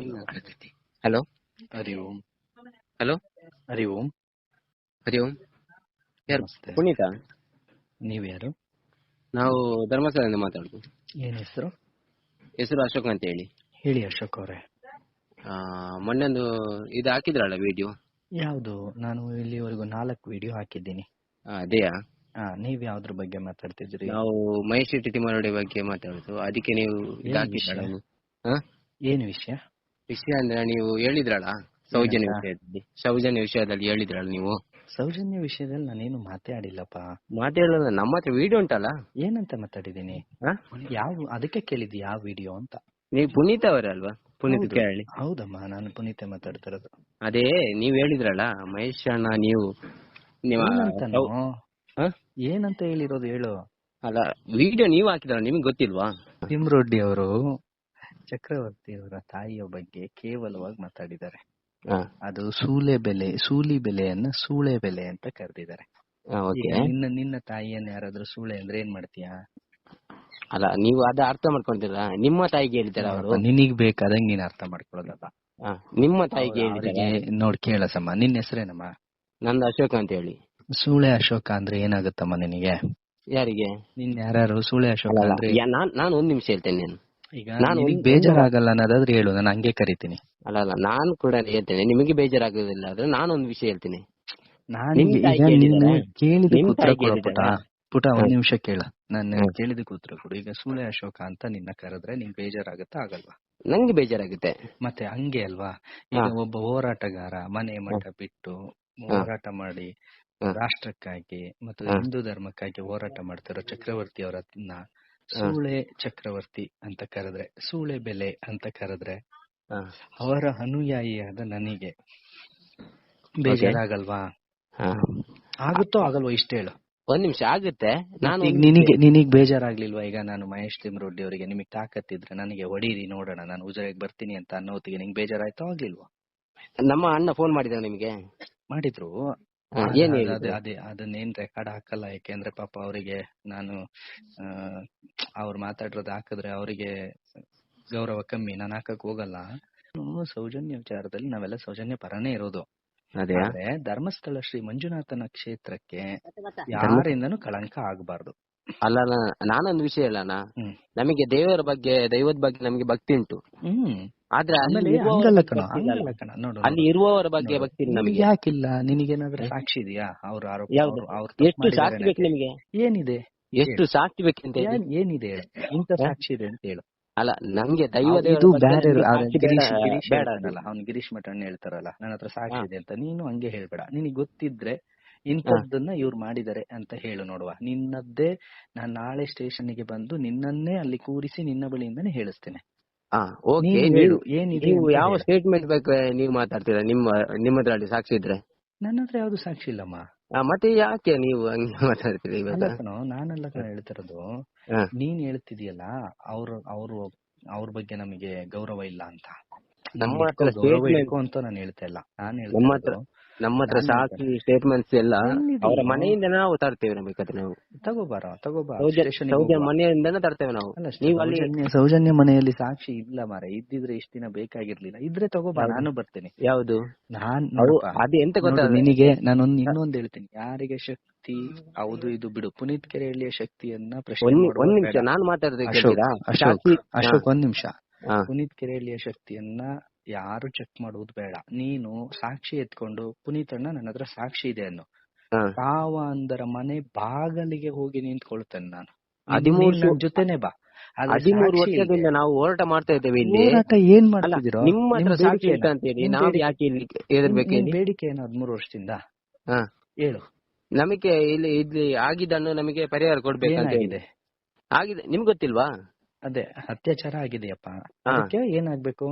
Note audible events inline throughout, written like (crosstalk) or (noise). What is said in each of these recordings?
Hello. ಹರಿ ಓಂ. Hello. ಹರಿ ಓಂ. ಹರಿ ಓಂ. ಯಾರು? ಪುನೀತ? ನೀವ್ ಯಾರು? ನಾವು ಧರ್ಮಸ್ಥಳದಿಂದ ಮಾತಾಡುದು. ಏನ್ ಹೆಸರು? ಹೆಸರು ಅಶೋಕ್ ಅಂತ ಹೇಳಿ ಹೇಳಿ ಅಶೋಕ್ ಅವರೇ. ಆ, ಮೊನ್ನೆ ಒಂದು ಇದು ಹಾಕಿದ್ರಲ್ಲ ವಿಡಿಯೋ ಯಾವ್ದು? ನಾನು ಇಲ್ಲಿವರೆಗೂ ನಾಲ್ಕು ವಿಡಿಯೋ ಹಾಕಿದ್ದೀನಿ. ಅದೇಯಾ? ಹಾ ನೀವ್ ಯಾವ್ದ್ರ ಬಗ್ಗೆ ಮಾತಾಡ್ತಿದ್ರಿ? ನಾವು ಮಹೇಶ್ ಶೆಟ್ಟಿ ಮರಡಿ ಬಗ್ಗೆ ಮಾತಾಡುದು. ಅದಕ್ಕೆ ನೀವು ಇದು ಏನ್ ಹಾಕಿದ್ರಲ್ಲ ನೀವು. ಹಾ? ಏನ್ ವಿಷಯ? ವಿಷಯ ಅಂದ್ರೆ ನೀವು ಹೇಳಿದ್ರಲ್ಲ ಸೌಜನ್ಯ ವಿಷಯದಲ್ಲಿ. ಸೌಜನ್ಯ ವಿಷಯದಲ್ಲಿ ಹೇಳಿದ್ರಲ್ಲ ನೀವು? ಸೌಜನ್ಯ ವಿಷಯದಲ್ಲಿ ನಾನೇನು ಮಾತಾಡಿಲ್ಲಪ್ಪ. ಮಾತಾಡಲ್ಲ ನಮ್ಮ ಹತ್ರ ವಿಡಿಯೋ ಉಂಟಲ್ಲ? ಏನಂತ ಮಾತಾಡಿದೀನಿ? ಯಾವ ಅದಕ್ಕೆ ಕೇಳಿದ್ದು ಯಾವ ವಿಡಿಯೋ ಅಂತ? ನೀವು ಪುನೀತ್ ಅವರೇ ಅಲ್ವಾ? ಪುನೀತ್. ಕೇಳಿ. ಹೌದಮ್ಮ ನಾನು ಪುನೀತೆ ಮಾತಾಡ್ತಿರೋದು. ಅದೇ ನೀವ್ ಹೇಳಿದ್ರಲ್ಲ ಮಹೇಶ್ ಅಣ್ಣ ನೀವು? ಏನಂತ ಹೇಳಿರೋದು ಹೇಳು. ಅಲ್ಲ ವಿಡಿಯೋ ನೀವ್ ಹಾಕಿದ್ರಲ್ಲ ನಿಮ್ಗೆ ಗೊತ್ತಿಲ್ವಾ? ತಿಮ್ರೊಡ್ಡಿ ಅವರು ಚಕ್ರವರ್ತಿ ಅವರ ತಾಯಿಯ ಬಗ್ಗೆ ಕೇವಲವಾಗಿ ಮಾತಾಡಿದ್ದಾರೆ. ಅದು ಸೂಲೆ ಬೆಲೆ ಸೂಲಿ ಬೆಲೆಯನ್ನ ಸೂಳೆ ಬೆಲೆ ಅಂತ ಕರೆದಿದ್ದಾರೆ. ನಿನ್ನ ನಿನ್ನ ತಾಯಿಯನ್ನ ಯಾರಾದ್ರೂ ಸೂಳೆ ಅಂದ್ರೆ ಏನ್ ಮಾಡ್ತೀಯಾ? ಅಲ್ಲ ನೀವು ಅದ ಅರ್ಥ ಮಾಡ್ಕೊಂತೀರ? ನಿಮ್ಮ ತಾಯಿಗೆ ಹೇಳಿದಾರ ಅವರು? ನಿನಗ್ ಬೇಕಾದಂಗ್ ನೀನ್ ಅರ್ಥ ಮಾಡ್ಕೊಳ್ಳೋದಲ್ಲ. ನಿಮ್ಮ ತಾಯಿಗೆ ಹೇಳಿದಾರೆ ನೋಡ್ ಕೇಳಸಮ್ಮ ನಿನ್ನ ಹೆಸರೇನಮ್ಮ? ನಂದು ಅಶೋಕ ಅಂತ ಹೇಳಿ. ಸೂಳೆ ಅಶೋಕ ಅಂದ್ರೆ ಏನಾಗುತ್ತಮ್ಮ ನಿನಗೆ? ಯಾರಿಗೆ? ನಿನ್ ಯಾರು ಸೂಳೆ ಅಶೋಕ ಅಂದ್ರೆ ನಾನ್ ನಾನು ಒಂದ್ ನಿಮಿಷ ಹೇಳ್ತೇನೆ ನಾನು. ನಾನು ಬೇಜಾರಾಗಲ್ಲ ಅನ್ನೋದಾದ್ರೆ ಹೇಳು ನಾನು ಹಂಗೆ ಕರಿತೀನಿ. ಅಲ್ಲ ಅಲ್ಲ ನಾನು ಕೂಡ ಹೇಳ್ತೇನೆ ನಿಮಗೆ ಬೇಜಾರಾಗೋದಿಲ್ಲ ಆದ್ರೆ ನಾನು ಒಂದು ವಿಷಯ ಹೇಳ್ತೀನಿ. ನಾನು ಕೇಳಿದ ಉತ್ತರ ಕೊಡು ಪುಟ. ಒಂದ್ ನಿಮಿಷ ಕೇಳ. ನಾನು ಕೇಳಿದ ಕೇಳಿದಕ್ಕೆ ಉತ್ತರ ಕೊಡು. ಈಗ ಸೂಳೆ ಅಶೋಕ ಅಂತ ನಿನ್ನ ಕರೆದ್ರೆ ನಿಂಗ್ ಬೇಜಾರಾಗುತ್ತಾ ಆಗಲ್ವಾ? ನಂಗೆ ಬೇಜಾರಾಗುತ್ತೆ. ಮತ್ತೆ ಹಂಗೆ ಅಲ್ವಾ? ಈಗ ಒಬ್ಬ ಹೋರಾಟಗಾರ ಮನೆ ಮಠ ಬಿಟ್ಟು ಹೋರಾಟ ಮಾಡಿ ರಾಷ್ಟ್ರಕ್ಕಾಗಿ ಮತ್ತು ಹಿಂದೂ ಧರ್ಮಕ್ಕಾಗಿ ಹೋರಾಟ ಮಾಡ್ತಿರೋ ಚಕ್ರವರ್ತಿ ಅವರನ್ನ ಸೂಳೆ ಚಕ್ರವರ್ತಿ ಅಂತ ಕರೆದ್ರೆ ಸೂಳೆ ಬೆಲೆ ಅಂತ ಕರೆದ್ರೆ. ಅವರ ಅನುಯಾಯಿಯಾದ ನನಗೆ ಬೇಜಾರಾಗಲ್ವಾ. ಆಗುತ್ತೋ ಆಗಲ್ವಾ ಇಷ್ಟ ಹೇಳು. ಒಂದ್ ನಿಮಿಷ ಆಗುತ್ತೆ. ನಾನು ನಿನಗೆ ನಿನಗ್ ಬೇಜಾರಾಗ್ಲಿಲ್ವಾ? ಈಗ ನಾನು ಮಹೇಶ್ ತಿಮ್ರೊಡ್ಡಿ ಅವರಿಗೆ ನಿಮಗ್ ತಾಕತ್ತಿದ್ರೆ ನನಗೆ ಹೊಡೀರಿ ನೋಡೋಣ. ನಾನು ಉಜಿರೆಗೆ ಬರ್ತೀನಿ ಅಂತ ಅನ್ನೋತಿಗೆ ನಿಂಗೆ ಬೇಜಾರಾಯ್ತೋ ಆಗ್ಲಿಲ್ವಾ? ನಮ್ಮ ಅಣ್ಣ ಫೋನ್ ಮಾಡಿದ ನಿಮಗೆ. ಮಾಡಿದ್ರು. ಅದ್- ಅದನ್ನೇನ್ ರೆಕಾರ್ಡ್ ಹಾಕಲ್ಲ ಯಾಕೆಂದ್ರೆ ಪಾಪ ಅವರಿಗೆ ನಾನು ಆ, ಅವ್ರು ಮಾತಾಡಿರೋದು ಹಾಕಿದ್ರೆ ಅವರಿಗೆ ಗೌರವ ಕಮ್ಮಿ. ನಾನು ಹಾಕಕ್ ಹೋಗಲ್ಲ. ಸೌಜನ್ಯ ವಿಚಾರದಲ್ಲಿ ನಾವೆಲ್ಲ ಸೌಜನ್ಯ ಪರನೇ ಇರೋದು. ಅದೇ. ಆದ್ರೆ ಧರ್ಮಸ್ಥಳ ಶ್ರೀ ಮಂಜುನಾಥನ ಕ್ಷೇತ್ರಕ್ಕೆ ಯಾರಿಂದನು ಕಳಂಕ ಆಗಬಾರ್ದು. ಅಲ್ಲ ನಾನೊಂದು ವಿಷಯ ಅಲ್ಲ. ನಮಗೆ ದೇವರ ಬಗ್ಗೆ ದೈವದ ಬಗ್ಗೆ ನಮಗೆ ಭಕ್ತಿ ಉಂಟು. ಹ್ಮ್. ಆದ್ರೆ ಅಲ್ಲಿ ಇರುವವರ ಬಗ್ಗೆ ಭಕ್ತಿ ನಮಗೆ. ಯಾಕಿಲ್ಲ? ನಿನಗೇನಾದ್ರೂ ಸಾಕ್ಷಿ ಇದೆಯಾ? ಅವ್ರ ಆರೋಪ ಎಷ್ಟು ಸಾಕ್ಷಿ ಬೇಕು ನಿಮಗೆ? ಏನಿದೆ? ಎಷ್ಟು ಸಾಕ್ಷಿ ಬೇಕಂತ ಏನಿದೆ ಇಂಥ ಸಾಕ್ಷಿ ಇದೆ ಅಂತ ಹೇಳು. ಅಲ್ಲ ನಂಗೆ ದೈವ ಇದು ಬೇರೆ ಬೇಡ- ಅನ್ನಲ್ಲ ಅವ್ನು ಗಿರೀಶ್ ಮಠಣ್ಣ ಹೇಳ್ತಾರಲ್ಲ ನನ್ನ ಹತ್ರ ಸಾಕ್ಷಿ ಇದೆ ಅಂತ. ನೀನು ಹಂಗೆ ಹೇಳ್ಬೇಡ. ನಿನಗೆ ಗೊತ್ತಿದ್ರೆ ಇಂಥದ್ದನ್ನ ಇವ್ರು ಮಾಡಿದ್ದಾರೆ ಅಂತ ಹೇಳು ನೋಡುವ. ನಿನ್ನದ್ದೇ ನಾನ್ ನಾಳೆ ಸ್ಟೇಷನ್ಗೆ ಬಂದು ನಿನ್ನನ್ನೇ ಅಲ್ಲಿ ಕೂರಿಸಿ ನಿನ್ನ ಬಳಿಯಿಂದನೇ ಹೇಳಿಸ್ತೇನೆ. ಓಕೆ ನೀವು ಯಾವ. ಸ್ಟೇಟ್ಮೆಂಟ್ ಬೇಕು ನೀವು ಮಾತಾಡ್ತೀರಾ? ನಿಮ್ಮ ನಿಮ್ಮದ್ರಲ್ಲಿ ಸಾಕ್ಷಿ ಇದ್ರೆ? ನನ್ನ ಹತ್ರ ಯಾವ್ದು ಸಾಕ್ಷಿ ಇಲ್ಲಮ್ಮ. ಮತ್ತೆ ಯಾಕೆ ನೀವು ಹಂಗೆ (laughs) ಮಾತಾಡ್ತೀರಿ ಅಲ್ಲ ನಾನೆಲ್ಲ ಹೇಳ್ತಿರೋದು. ನೀನ್ ಹೇಳ್ತಿದೀಯಲ್ಲ ಅವ್ರ ಅವ್ರು ಅವ್ರ ಬಗ್ಗೆ ನಮಗೆ ಗೌರವ ಇಲ್ಲ ಅಂತ. ನಮ್ಮ ಹತ್ರ ಅಂತ ನಾನು ಹೇಳ್ತಾ ಇಲ್ಲ. ನಾನು ನಮ್ಮ ಹೇಳ್ತಾ ನಮ್ಮ ಹತ್ರ ಸಾಕ್ಷಿ ಸ್ಟೇಟ್ಮೆಂಟ್ಸ್ ಎಲ್ಲ ಅವರ ಇದು? ಮನೆಯಿಂದ ನಾವು ತರ್ತೇವೆ ನಮಗೆ ನಾವು. ತಗೋಬಾರ ತಗೋಬಾರ ಸೌಜನ್ಯ ಮನೆಯಿಂದನೇ ತರ್ತೇವೆ ನಾವು. ನೀವು ಅಲ್ಲಿ ಸೌಜನ್ಯ ಮನೆಯಲ್ಲಿ ಸಾಕ್ಷಿ ಇಲ್ಲ ಮಾರ. ಇದ್ದಿದ್ರೆ ಇಷ್ಟ ದಿನ ಬೇಕಾಗಿರ್ಲಿಲ್ಲ. ಇದ್ರೆ ತಗೋಬಾರ ನಾನು ಬರ್ತೇನೆ. ಯಾವುದು? ನಾನು ಅದು ಎಂತ ಗೊತ್ತಾ ನಿನಗೆ ನಾನು ಇನ್ನೊಂದು ಹೇಳ್ತೀನಿ. ಯಾರಿಗೆ ಶಕ್ತಿ? ಹೌದು ಇದು ಬಿಡು. ಪುನೀತ್ ಕೆರೆಹಳ್ಳಿಯ ಶಕ್ತಿಯನ್ನ ಪ್ರಶ್ನೆ ಒಂದ್ ನಿಮಿಷ. ನಾನು ಮಾತಾಡೋದು ಅಶೋಕ್ ಒಂದ್ ನಿಮಿಷ. ಪುನೀತ್ ಕೆರೆಹಳ್ಳಿಯ ಶಕ್ತಿಯನ್ನ ಯಾರು ಚೆಕ್ ಮಾಡುವುದು ಬೇಡ. ನೀನು ಸಾಕ್ಷಿ ಎತ್ಕೊಂಡು ಪುನೀತ್ ಅಣ್ಣ ನನ್ನ ಹತ್ರ ಸಾಕ್ಷಿ ಇದೆ ಅನ್ನು ತಾವ ಅಂದರ ಮನೆ ಬಾಗಲಿಗೆ ಹೋಗಿ ನಿಂತ್ಕೊಳ್ತೇನೆ ನಾನು. ಹದಿಮೂರು ಜೊತೆನೆ ಬಾ. ಹದಿಮೂರು ವರ್ಷದಿಂದ ನಾವು ಹೋರಾಟ ಮಾಡ್ತಾ ಇದ್ದೇವೆ ಇಲ್ಲಿ. ಹೋರಾಟ ಏನ್ ಮಾಡ್ತಿದ್ದೀರೋ? ನಿಮ್ಮ ಹತ್ರ ಸಾಕ್ಷಿ ಬೇಡಿಕೆ ಅಂತ ಹೇಳಿ ನಾವು ಯಾಕೆ ಇಲ್ಲಿ ಎದುರ್ಬೇಕು ಇಲ್ಲಿ ಬೇಡಿಕೆ ಏನು ಹದಿಮೂರು ವರ್ಷದಿಂದ. ಹೇಳು. ನಮಗೆ ಇಲ್ಲಿ ಇಲ್ಲಿ ಆಗಿದ್ದನ್ನು ನಮಗೆ ಪರಿಹಾರ ಕೊಡ್ಬೇಕಂತ ಇದೆ ಆಗಿದೆ ನಿಮ್ಗೆ ಗೊತ್ತಿಲ್ವಾ? ಅದೇ ಅತ್ಯಾಚಾರ ಆಗಿದೆಯಪ್ಪ. ಅದಕ್ಕೆ ಏನಾಗ್ಬೇಕು?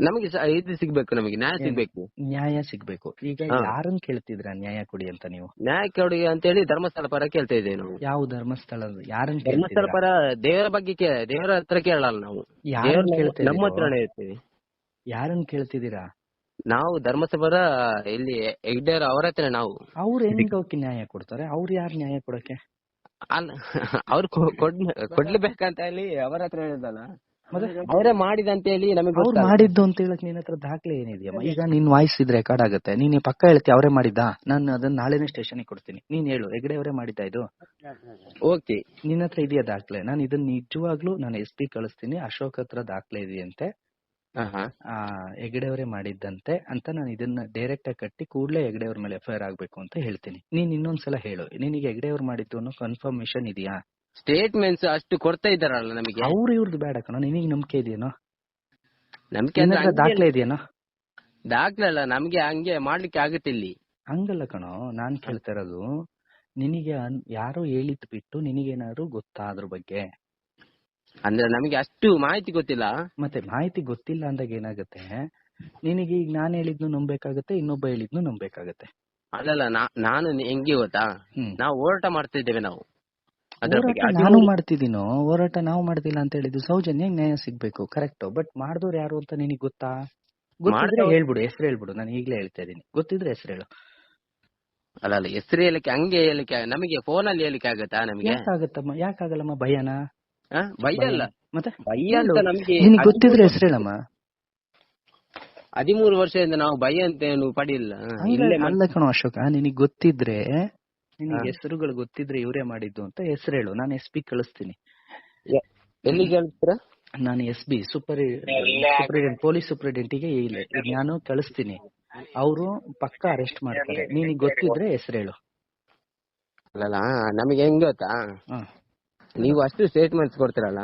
ನಮಗೆ ಇದು ಸಿಗ್ಬೇಕು ನಮಗೆ ನ್ಯಾಯ? ಸಿಗ್ಬೇಕು. ನ್ಯಾಯ ಸಿಗ್ಬೇಕು. ಈಗ. ಯಾರನ್ನ ಕೇಳ್ತಿದ್ರ ನ್ಯಾಯ ಕೊಡಿ ಅಂತ ನೀವು? ನ್ಯಾಯ ಕೊಡಿ ಅಂತ ಹೇಳಿ ಧರ್ಮಸ್ಥಳ ಪರ ಕೇಳ್ತಾ ಇದ್ದೇವೆ ನಾವು. ಯಾವ ಧರ್ಮಸ್ಥಳ ಯಾರನ್ನ ಧರ್ಮಸ್ಥಳ ಪರ ದೇವರ ಬಗ್ಗೆ ದೇವರ ಹತ್ರ ಕೇಳಲ್ಲ ನಾವು. ನಮ್ಮ- ಹತ್ರ ಹತ್ರನೇ ಇರ್ತೀವಿ ಯಾರನ್ನ ಕೇಳ್ತಿದ್ದೀರಾ? ನಾವು ಧರ್ಮಸಭರ ಇಲ್ಲಿ ಹೆಗ್ಡೇರ್ ಅವರ ಹತ್ರ ನಾವು. ಅವ್ರು ಏನಕ್ಕೆ ನ್ಯಾಯ ಕೊಡ್ತಾರೆ? ಅವ್ರ ಯಾರು ನ್ಯಾಯ ಕೊಡಕ್ಕೆ ಅಲ್ಲ ಅವ್ರು ಕೊಡ್ಲೇಬೇಕಂತ ಹೇಳಿ ಅವರ ಹತ್ರ ಹೇಳಿದಲ್ಲ. ಮತ್ತೆ ಮಾಡಿದ ಅಂತ ಹೇಳಿ ನಮಗೆ ಅವ್ರು ಮಾಡಿದ್ದು ಅಂತ ಹೇಳಕ್ ನಿನ್ ಹತ್ರ ದಾಖಲೆ ಏನಿದೆಯಮ್ಮ? ಈಗ ನಿನ್ ವಾಯ್ಸ್ ಇದ್ರೆ ರೆಕಾರ್ಡ್ ಆಗುತ್ತೆ. ನೀನ್ ಪಕ್ಕ ಹೇಳ್ತಿ ಅವರೇ ಮಾಡಿದ್ದಾ? ನಾನು ಅದನ್ನ ನಾಳೆನೇ ಸ್ಟೇಷನ್ ಕೊಡ್ತೀನಿ. ನೀನ್ ಹೇಳು ಹೆಗಡೆ ಅವರೇ ಮಾಡಿದ್ದ ಇದು? ಓಕೆ ನಿನ್ನ ಹತ್ರ ಇದೆಯಾ ದಾಖಲೆ? ನಾನು ಇದನ್ನ ನಿಜವಾಗ್ಲೂ ನಾನು ಎಸ್ ಪಿ ಕಳಿಸ್ತೀನಿ. ಅಶೋಕ್ ಹತ್ರ ದಾಖಲೆ ಇದೆಯಂತೆ. ಹೆಗಡೆಯವರೇ ಹಾ ಆ ಹೆಗಡೆ ಅವರೇ ಮಾಡಿದ್ದಂತೆ ಅಂತ ನಾನು ಇದನ್ನ ಡೈರೆಕ್ಟ್ ಆಗಿ ಕಟ್ಟಿ ಕೂಡಲೇ ಹೆಗಡೆಯವ್ರ ಮೇಲೆ ಎಫ್ ಐ ಆರ್ ಆಗ್ಬೇಕು ಅಂತ ಹೇಳ್ತೀನಿ. ನೀನ್ ಇನ್ನೊಂದ್ಸಲ ಹೇಳು. ನಿನಗೆ ಹೆಗ್ಡೆ ಅವ್ರ್ ಮಾಡಿದ್ದು ಅನ್ನೋ ಕನ್ಫರ್ಮೇಶನ್ ಇದೆಯಾ? ಸ್ಟೇಟ್ಮೆಂಟ್ಸ್ ಅಷ್ಟು ಕೊಡ್ತಾ ಇದ್ದಾರಲ್ಲ ನಮಗೆ? ಅವ್ರು ಇವ್ರದ್ದು ಬೇಡ ಕಣ ನಿನಗೆ ನಂಬಿಕೆ ಇದೆಯೇನೋ? ನಂಬಿಕೆ ಅಂದ್ರೆ ದಾಖಲೆ ಇದೆಯೇನೋ? ದಾಖಲೆ ಅಲ್ಲ ನಮ್ಗೆ ಹಂಗೆ ಮಾಡ್ಲಿಕ್ಕೆ ಆಗುತ್ತೆ ಇಲ್ಲಿ ಹಂಗಲ್ಲ ಕಣೋ ನಾನ್ ಕೇಳ್ತಾ ಇರೋದು ನಿನಗೆ ಯಾರೋ ಹೇಳಿದ್ ಬಿಟ್ಟು ನಿನಗೇನಾದ್ರು ಗೊತ್ತಾ ಅದ್ರ ಬಗ್ಗೆ? ಅಂದ್ರೆ ನಮಗೆ ಅಷ್ಟು ಮಾಹಿತಿ ಗೊತ್ತಿಲ್ಲ? ಮತ್ತೆ ಮಾಹಿತಿ ಗೊತ್ತಿಲ್ಲ ಅಂದಾಗ ಏನಾಗುತ್ತೆ? ನಿನಗೆ ಈಗ ನಾನ್ ಹೇಳಿದ್ನು ನಂಬೇಕಾಗತ್ತೆ ಇನ್ನೊಬ್ಬ ಹೇಳಿದ್ನು ನಂಬೇಕಾಗತ್ತೆ ಅಲ್ಲಲ್ಲ ನಾನು ಹೆಂಗೆ ಗೊತ್ತಾ? ನಾವು ಹೋರಾಟ ಮಾಡ್ತಿದ್ದೇವೆ ನಾವು ಅದ್ರ ಬಗ್ಗೆ ಹೋರಾಟ ಅದು- ನಾನು ಮಾಡ್ತಿದ್ದೀನೋ ಹೋರಾಟ ನಾವು ಮಾಡ್ತಿಲ್ಲ ಅಂತ ಹೇಳಿದ್ದು ಸೌಜನ್ಯ ನ್ಯಾಯ ಸಿಗ್ಬೇಕು ಕರೆಕ್ಟ್. ಬಟ್ ಮಾಡಿದವ್ರು ಯಾರು ಅಂತ ನಿನಗೆ ಗೊತ್ತಾ? ಗೊತ್ತಿದ್ರೆ ಹೇಳ್ಬಿಡು ಹೆಸರು ಹೇಳ್ಬಿಡು. ನಾನು ಈಗ್ಲೇ ಹೇಳ್ತಾ ಇದೀನಿ ಗೊತ್ತಿದ್ರೆ ಹೆಸರು ಹೇಳು. ಅಲ್ಲ ಅಲ್ಲ ಹೆಸರು ಹೇಳಕ್ಕೆ ಹಂಗೆ ಹೇಳಕ್ಕೆ ನಮಗೆ ಫೋನ್ ಅಲ್ಲಿ ಹೇಳಕ್ಕೆ ಆಗತ್ತಾ ನಮಗೆ? ಯಾಕಾಗತ್ತಮ್ಮ ಯಾಕಾಗಲ್ಲಮ್ಮ ಭಯನಾ? ಭಯ ಅಲ್ಲ. ಮತ್ತೆ? ಭಯ ಅಂತ ನಮ್ಗೆ ನಿನಗೆ ಗೊತ್ತಿದ್ರೆ ಹೆಸರು ಹೇಳಮ್ಮ. ಹದಿಮೂರು ವರ್ಷದಿಂದ ನಾವು ಭಯ ಅಂತ ಏನು ಪಡಿಲ್ಲ. ಅಲ್ಲ ಕಣೋ ಅಶೋಕ ನಿನಗೆ ಗೊತ್ತಿದ್ರೆ ನಿನಗೆ ಹೆಸರುಗಳು ಗೊತ್ತಿದ್ರೆ ಇವರೇ ಮಾಡಿದ್ದು ಅಂತ ಹೆಸರು ಹೇಳು. ನಾನು ಎಸ್ ಪಿ ಕಳಿಸ್ತೀನಿ. ಎಲ್ಲಿ ಎಲ್ಲಿಗೆ ಹೇಳ್ತೀರಾ ನಾನು ಎಸ್ ಬಿ ಸೂಪರ್ ಪೊಲೀಸ್ ಸೂಪರಿಂಟೆಂಡೆಂಟಿಗೆ ಇಲ್ಲ. ನಾನು ಕಳಿಸ್ತೀನಿ. ಅವರು ಪಕ್ಕ ಅರೆಸ್ಟ್ ಮಾಡ್ತಾರೆ. ನಿನಗೆ ಗೊತ್ತಿದ್ರೆ ಹೆಸರು ಹೇಳು. ಅಲ್ಲಲ್ಲ ನಮಗೆ ಹೆಂಗ್ ಗೊತ್ತಾ? ಹಾ. ನೀವು ಅಷ್ಟು ಸ್ಟೇಟ್ಮೆಂಟ್ಸ್ ಕೊಡ್ತೀರಲ್ಲ?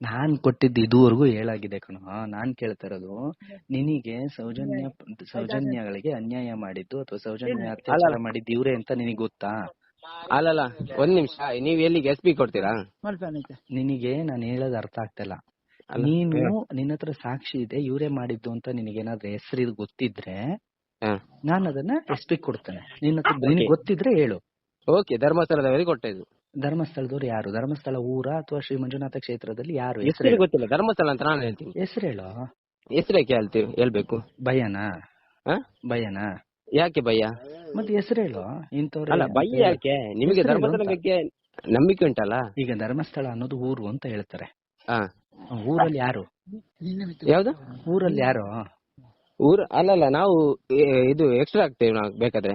ನಾನ್ ಕೊಟ್ಟಿದ್ದು ಇದುವರೆಗೂ ಹೇಳಾಗಿದೆ ಕಣೋ. ನಾನ್ ಕೇಳ್ತಾ ಇರೋದು ನಿನಗೆ ಸೌಜನ್ಯ ಸೌಜನ್ಯಗಳಿಗೆ ಅನ್ಯಾಯ ಮಾಡಿದ್ದು ಅಥವಾ ಸೌಜನ್ಯ ಅತ್ಯಾಚಾರ ಮಾಡಿದ್ದು ಇವ್ರೆ ಅಂತ ನಿನಗೆ ಗೊತ್ತಾ? ಅಲ್ಲಲ್ಲ ಒಂದ್ ನಿಮಿಷ. ನೀವ್ ಎಲ್ಲಿಗೆ ಎಸ್ ಪಿ ಕೊಡ್ತೀರಾ? ನಿನಗೆ ನಾನು ಹೇಳೋದು ಅರ್ಥ ಆಗ್ತಿಲ್ಲ ನೀನು. ನಿನ್ನ ಹತ್ರ ಸಾಕ್ಷಿ ಇದೆ ಇವರೇ ಮಾಡಿದ್ದು ಅಂತ ನಿನಗೇನಾದ್ರೂ ಹೆಸರು ಗೊತ್ತಿದ್ರೆ. ನಾನು ಅದನ್ನ ಎಸ್ ಪಿ ಕೊಡ್ತೇನೆ. ನಿನ್ನ ಹತ್ರ ನಿನಗೆ ಗೊತ್ತಿದ್ರೆ ಹೇಳು. ಓಕೆ ಧರ್ಮಸ್ಥಳದವರಿಗೆ ಕೊಟ್ಟಿದ್ದು. ಧರ್ಮಸ್ಥಳದವ್ರು ಯಾರು? ಧರ್ಮಸ್ಥಳ ಊರ ಅಥವಾ ಶ್ರೀ ಮಂಜುನಾಥ ಕ್ಷೇತ್ರದಲ್ಲಿ ಯಾರು? ಹೆಸರು ಗೊತ್ತಿಲ್ಲ. ಧರ್ಮಸ್ಥಳ ಅಂತ ನಾನು ಹೇಳ್ತೀನಿ. ಹೆಸರು ಹೇಳು. ಹೆಸರೇಕೆ ಹೇಳ್ತೀವಿ ಹೇಳ್ಬೇಕು? ಭಯನಾ. ಹಾ? ಭಯನಾ. ಯಾಕೆ ಭಯ? ಮತ್ತೆ ಹೆಸರು ಹೇಳು. ಇಂಥವ್ರು ಅಲ್ಲ ಭಯ ಯಾಕೆ? ನಿಮಗೆ ಧರ್ಮಸ್ಥಳ ಬಗ್ಗೆ ನಂಬಿಕೆ ಉಂಟಲ್ಲ? ಈಗ ಧರ್ಮಸ್ಥಳ ಅನ್ನೋದು ಊರು ಅಂತ ಹೇಳ್ತಾರೆ. ಊರಲ್ಲಿ ಯಾರು? ಯಾವ್ದು? ಊರಲ್ಲಿ ಯಾರು? ಊರು ಅಲ್ಲಲ್ಲ ನಾವು ಇದು ಎಕ್ಸ್ಟ್ರಾ ಆಗ್ತೇವೆ ನಾವು ಬೇಕಾದ್ರೆ.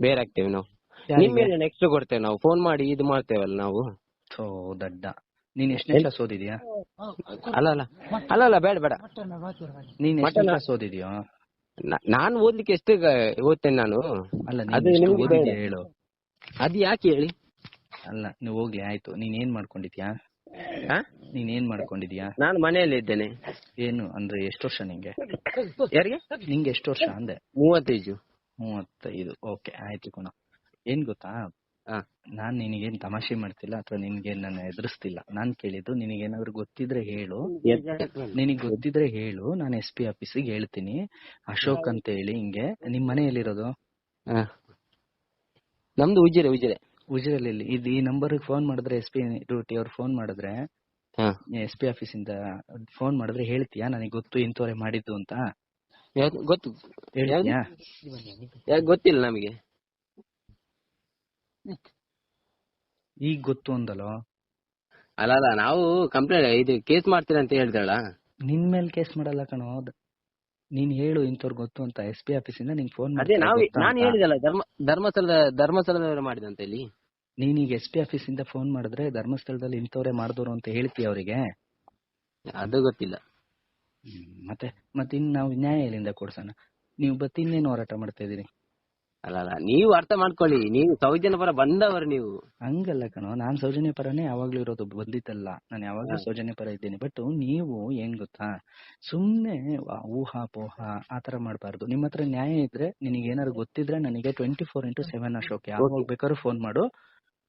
ಬೇರೆ ಆಗ್ತೇವೆ ನಾವು. ಯಾರಿಗೆ? ಮೇಲೆ ಎಕ್ಸ್ಟ್ರಾ ಕೊಡ್ತೇವೆ ನಾವು. ಫೋನ್ ಮಾಡಿ ಇದು ಮಾಡ್ತೇವಲ್ಲ ನಾವು. ಥೋ ದಡ್ಡ. ನೀನ್ ಎಷ್ಟನೇ ಕ್ಲಾಸ್ ಓದಿದ್ಯಾ ಅಲ್ಲ ಅಲ್ಲ. ಅಲ್ಲ ಅಲ್ಲ ಬೇಡ ಬೇಡ. ನೀನ್ ಎಷ್ಟನೇ ಕ್ಲಾಸ್ ಓದಿದ್ಯಾ ನಾನು ಓದ್ಲಿಕ್ಕೆ ಎಷ್ಟು ಓದ್ತೇನೆ ನಾನು? ಅಲ್ಲ ಅದು ಓದಿದ್ಯಾ ಹೇಳು. ಅದು ಯಾಕೆ ಹೇಳಿ? ಅಲ್ಲ ನೀವು ಹೋಗ್ಲಿ ಆಯ್ತು. ನೀನ್ ಏನ್ ಮಾಡ್ಕೊಂಡಿದ್ಯಾ? ನೀನ್ ಏನ್ ಮಾಡ್ಕೊಂಡಿದ್ಯಾ? ನಾನು ಮನೆಯಲ್ಲಿ ಇದ್ದೇನೆ. ಏನು ಅಂದ್ರೆ ಎಷ್ಟು ವರ್ಷ ನಿಂಗೆ? ಯಾರಿಗೆ? ನಿಂಗೆ ಎಷ್ಟು ವರ್ಷ ಅಂದೆ? ಮೂವತ್ತೈದು. ಮೂವತ್ತೈದು. ಓಕೆ ಆಯ್ತು ಕಣ. ಏನ್ ಗೊತ್ತಾ. ನಾನ್ ನಿನಗೇನ್ ತಮಾಷೆ ಮಾಡ್ತಿಲ್ಲ ಅಥವಾ ನಿನ್ಗೆ ನಾನು ಎದುರಿಸ್ತಿಲ್ಲ. ನಾನ್ ಕೇಳಿದ್ದು ನಿನಗೇನಾದ್ರು ಗೊತ್ತಿದ್ರೆ ಹೇಳು. ನಿನಗ್ ಗೊತ್ತಿದ್ರೆ ಹೇಳು. ನಾನು ಎಸ್ ಪಿ ಆಫೀಸಿಗೆ ಹೇಳ್ತೀನಿ. ಅಶೋಕ್ ಅಂತ ಹೇಳಿ ಹಿಂಗೆ. ನಿಮ್ ಮನೆಯಲ್ಲಿರೋದು ಹಾ. ನಮ್ದು ಉಜಿರೆ ಉಜಿರೆ. ಉಜಿರಲ್ಲಿ ಇದು ಈ ನಂಬರ್ ಫೋನ್ ಮಾಡಿದ್ರೆ ಎಸ್ ಪಿ ಡ್ಯೂಟಿ ಅವ್ರು ಫೋನ್ ಮಾಡಿದ್ರೆ ಹಾ. ಎಸ್ ಪಿ ಆಫೀಸ್ ಇಂದ ಫೋನ್ ಮಾಡಿದ್ರೆ ಹೇಳ್ತೀಯಾ? ನನಗೆ ಗೊತ್ತು ಇಂಥವ್ರೆ ಮಾಡಿದ್ದು ಅಂತ. ಯಾವ್ದು ಗೊತ್ತು. ಹೇಳ್ತೀಯಾ? ಗೊತ್ತಿಲ್ಲ ನಮಗೆ. ಈಗ ಗೊತ್ತು ಅಂದಲೋ ಅಲ್ಲ ಅಲ್ಲ ನಾವು ಕಂಪ್ಲೇಂಟ್ ಇದು ಕೇಸ್ ಮಾಡ್ತೀರ ಅಂತ ಹೇಳ್ದಲ್ಲ ನಿನ್ ಮೇಲೆ ಕೇಸ್ ಮಾಡಲ್ಲ ಕಣೋ ನೀನ್ ಹೇಳು ಇಂಥವ್ರು ಗೊತ್ತು ಅಂತ ಎಸ್ ಪಿ ಆಫೀಸ್ ಇಂದ ನಿಂಗೆ ಫೋನ್ ಅದೇ ನಾವು ನಾನು ಹೇಳಿದಲ್ಲ ಧರ್ಮ ಧರ್ಮಸ್ಥಳದ ಧರ್ಮಸ್ಥಳದವರು ಮಾಡಿದಂತ ಇಲ್ಲಿ ನೀನೀಗ ಎಸ್ ಪಿ ಆಫೀಸ್ ಇಂದ ಫೋನ್ ಮಾಡಿದ್ರೆ ಧರ್ಮಸ್ಥಳದಲ್ಲಿ ಇಂಥವ್ರೆ ಮಾಡಿದ್ರು ಅಂತ ಹೇಳ್ತೀಯ ಅವರಿಗೆ? ಅದು ಗೊತ್ತಿಲ್ಲ. ಮತ್ತೆ ಮತ್ತೆ ಇನ್ನು ನಾವು ನ್ಯಾಯ ಎಲ್ಲಿಂದ ಕೊಡ್ಸೋಣ. ನೀವು ಬತ್ತಿನ್ನೇನು ಹೋರಾಟ ಮಾಡ್ತಾ ಇದೀರಿ ಅಲ್ಲ ಅಲ್ಲ ನೀವು ಅರ್ಥ ಮಾಡ್ಕೊಳ್ಳಿ. ನೀವು ಸೌಜನ್ಯ ಪರ ಬಂದವರು ನೀವು. ಹಂಗಲ್ಲ ಕಣೋ ನಾನ್ ಸೌಜನ್ಯ ಪರನೇ ಯಾವಾಗ್ಲೂ ಇರೋದು ಬಂದಿತ್ತಲ್ಲ. ನಾನು ಯಾವಾಗ್ಲೂ. ಸೌಜನ್ಯ ಪರ ಇದ್ದೀನಿ. ಬಟ್ ನೀವು ಏನ್ ಗೊತ್ತಾ ಸುಮ್ನೆ ವ- ಊಹಾ ಪೋಹ ಆತರ ಮಾಡಬಾರ್ದು. ನಿಮ್ಮ ಹತ್ರ ನ್ಯಾಯ ಇದ್ರೆ ನಿನಗೆ ಏನಾದ್ರು ಗೊತ್ತಿದ್ರೆ ನನಗೆ twenty four into seven Ashok ಯಾವಾಗ ಬೇಕಾದ್ರೂ ಫೋನ್ ಮಾಡು.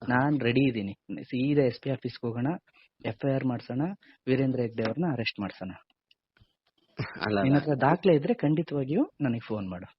ನಾನ್ ರೆಡಿ ಇದ್ದೀನಿ. ಸೀದಾ ಎಸ್ ಪಿ ಆಫೀಸ್ಗೆ ಹೋಗೋಣ ಎಫ್ ಐ ಆರ್ ಮಾಡ್ಸೋಣ ವೀರೇಂದ್ರ ಹೆಗ್ಡೆ ಅವ್ರನ್ನ ಅರೆಸ್ಟ್ ಮಾಡ್ಸೋಣ. ಅಲ್ಲ ನಿನ್ನ ಹತ್ರ ದಾಖಲೆ ಇದ್ರೆ ಖಂಡಿತವಾಗಿಯೂ ನನಗೆ ಫೋನ್ ಮಾಡು.